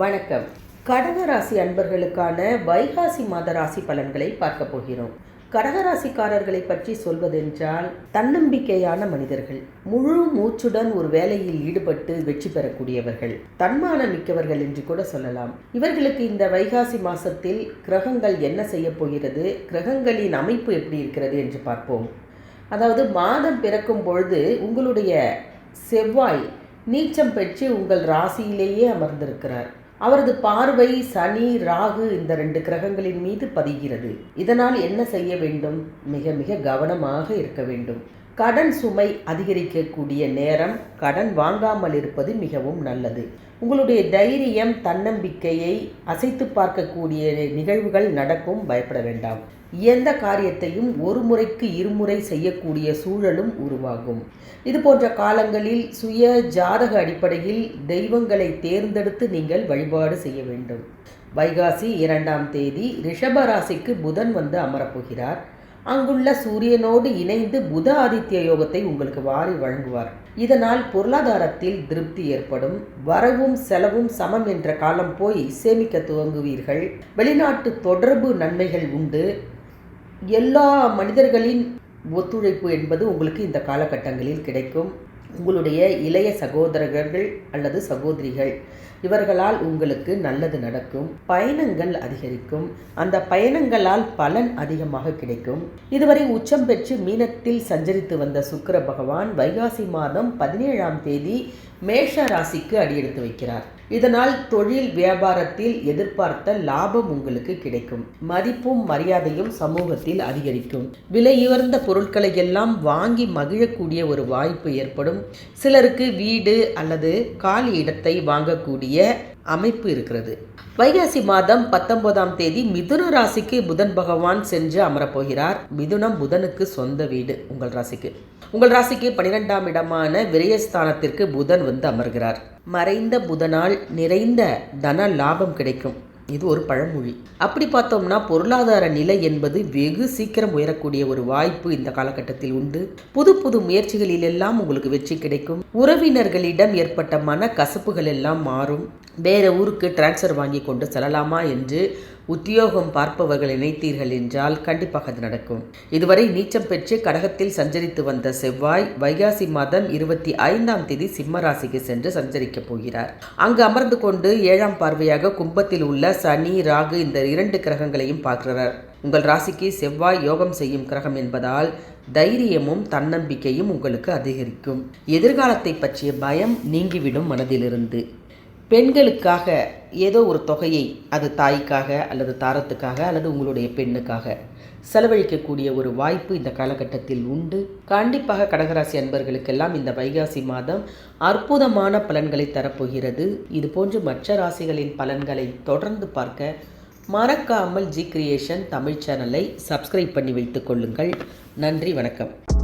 வணக்கம். கடகராசி அன்பர்களுக்கான வைகாசி மாத ராசி பலன்களை பார்க்க போகிறோம். கடகராசிக்காரர்களை பற்றி சொல்வதென்றால் தன்னம்பிக்கையான மனிதர்கள் முழு மூச்சுடன் ஒரு வேலையில் ஈடுபட்டு வெற்றி பெறக்கூடியவர்கள் தன்மானம் மிக்கவர்கள் என்று கூட சொல்லலாம். இவர்களுக்கு இந்த வைகாசி மாசத்தில் கிரகங்கள் என்ன செய்ய போகிறது கிரகங்களின் அமைப்பு எப்படி இருக்கிறது என்று பார்ப்போம். அதாவது மாதம் பிறக்கும் பொழுது உங்களுடைய செவ்வாய் நீச்சம் பெற்று உங்கள் ராசியிலேயே அமர்ந்திருக்கிறார். அவரது பார்வை சனி ராகு இந்த ரெண்டு கிரகங்களின் மீது பதிகிறது. இதனால் என்ன செய்ய வேண்டும்? மிக மிக கவனமாக இருக்க வேண்டும். கடன் சுமை அதிகரிக்கக்கூடிய நேரம் கடன் வாங்காமல் இருப்பது மிகவும் நல்லது. உங்களுடைய தைரியம் தன்னம்பிக்கையை அசைத்து பார்க்கக்கூடிய நிகழ்வுகள் நடக்கும். பயப்பட வேண்டாம். எந்த காரியத்தையும் ஒரு முறைக்கு இருமுறை செய்யக்கூடிய சூழலும் உருவாகும். இது போன்ற காலங்களில் சுய ஜாதக அடிப்படையில் தெய்வங்களை தேர்ந்தெடுத்து நீங்கள் வழிபாடு செய்ய வேண்டும். வைகாசி இரண்டாம் தேதி ரிஷபராசிக்கு புதன் வந்து அமரப்போகிறார். அங்குள்ள சூரியனோடு இணைந்து புத ஆதித்ய யோகத்தை உங்களுக்கு வாரி வழங்குவார். இதனால் பொருளாதாரத்தில் திருப்தி ஏற்படும். வரவும் செலவும் சமம் என்ற காலம் போய் சேமிக்க துவங்குவீர்கள். வெளிநாட்டு தொடர்பு நன்மைகள் உண்டு. எல்லா மனிதர்களின் ஒத்துழைப்பு என்பது உங்களுக்கு இந்த காலகட்டங்களில் கிடைக்கும். உங்களுடைய இளைய சகோதரர்கள் அல்லது சகோதரிகள் இவர்களால் உங்களுக்கு நல்லது நடக்கும். பயணங்கள் அதிகரிக்கும். அந்த பயணங்களால் பலன் அதிகமாக கிடைக்கும். இதுவரை உச்சம் பெற்று மீனத்தில் சஞ்சரித்து வந்த சுக்கர பகவான் வைகாசி மாதம் பதினேழாம் தேதி மேஷ ராசிக்கு அடியெடுத்து வைக்கிறார். இதனால் தொழில் வியாபாரத்தில் எதிர்பார்த்த லாபம் உங்களுக்கு கிடைக்கும். மதிப்பும் மரியாதையும் சமூகத்தில் அதிகரிக்கும். விலையுயர்ந்த பொருட்களை எல்லாம் வாங்கி மகிழக்கூடிய ஒரு வாய்ப்பு ஏற்படும். சிலருக்கு வீடு அல்லது காலி இடத்தை வாங்கக்கூடிய அமைப்பு இருக்கிறது. வைகாசி மாதம் பத்தொன்பதாம் தேதி மிதுன ராசிக்கு புதன் பகவான் சென்று அமரப்போகிறார். மிதுனம் புதனுக்கு சொந்த வீடு உங்கள் ராசிக்கு. உங்கள் ராசிக்கு பனிரெண்டாம் இடமான விரயஸ்தானத்திற்கு புதன் வந்து அமர்கிறார். மறைந்த புதனால் நிறைந்த தன லாபம் கிடைக்கும். இது ஒரு பழமொழி. அப்படி பார்த்தோம்னா பொருளாதார நிலை என்பது வெகு சீக்கிரம் உயரக்கூடிய ஒரு வாய்ப்பு இந்த காலகட்டத்தில் உண்டு. புது புது முயற்சிகளில் எல்லாம் உங்களுக்கு வெற்றி கிடைக்கும். உறவினர்களிடம் ஏற்பட்ட மன கசப்புகள் எல்லாம் மாறும். வேற ஊருக்கு டிரான்ஸ்ஃபர் வாங்கி கொண்டு செல்லலாமா என்று உத்தியோகம் பார்ப்பவர்கள் நினைத்தீர்கள் என்றால் கண்டிப்பாக அது நடக்கும். இதுவரை நீச்சம் பெற்று கடகத்தில் சஞ்சரித்து வந்த செவ்வாய் வைகாசி மாதம் இருபத்தி ஐந்தாம் தேதி சிம்மராசிக்கு சென்று சஞ்சரிக்கப் போகிறார். அங்கு அமர்ந்து கொண்டு ஏழாம் பார்வையாக கும்பத்தில் உள்ள சனி ராகு இந்த இரண்டு கிரகங்களையும் பார்க்கிறார். உங்கள் ராசிக்கு செவ்வாய் யோகம் செய்யும் கிரகம் என்பதால் தைரியமும் தன்னம்பிக்கையும் உங்களுக்கு அதிகரிக்கும். எதிர்காலத்தை பற்றிய பயம் நீங்கிவிடும் மனதிலிருந்து. பெண்களுக்காக ஏதோ ஒரு தொகையை அது தாய்க்காக அல்லது தாரத்துக்காக அல்லது உங்களுடைய பெண்ணுக்காக செலவழிக்கக்கூடிய ஒரு வாய்ப்பு இந்த காலகட்டத்தில் உண்டு. கண்டிப்பாக கடகராசி அன்பர்களுக்கெல்லாம் இந்த வைகாசி மாதம் அற்புதமான பலன்களை தரப்போகிறது. இது போன்று மற்ற ராசிகளின் பலன்களை தொடர்ந்து பார்க்க மறக்காமல் ஜி கிரியேஷன் தமிழ் சேனலை சப்ஸ்கிரைப் பண்ணி வைத்துக் கொள்ளுங்கள். நன்றி வணக்கம்.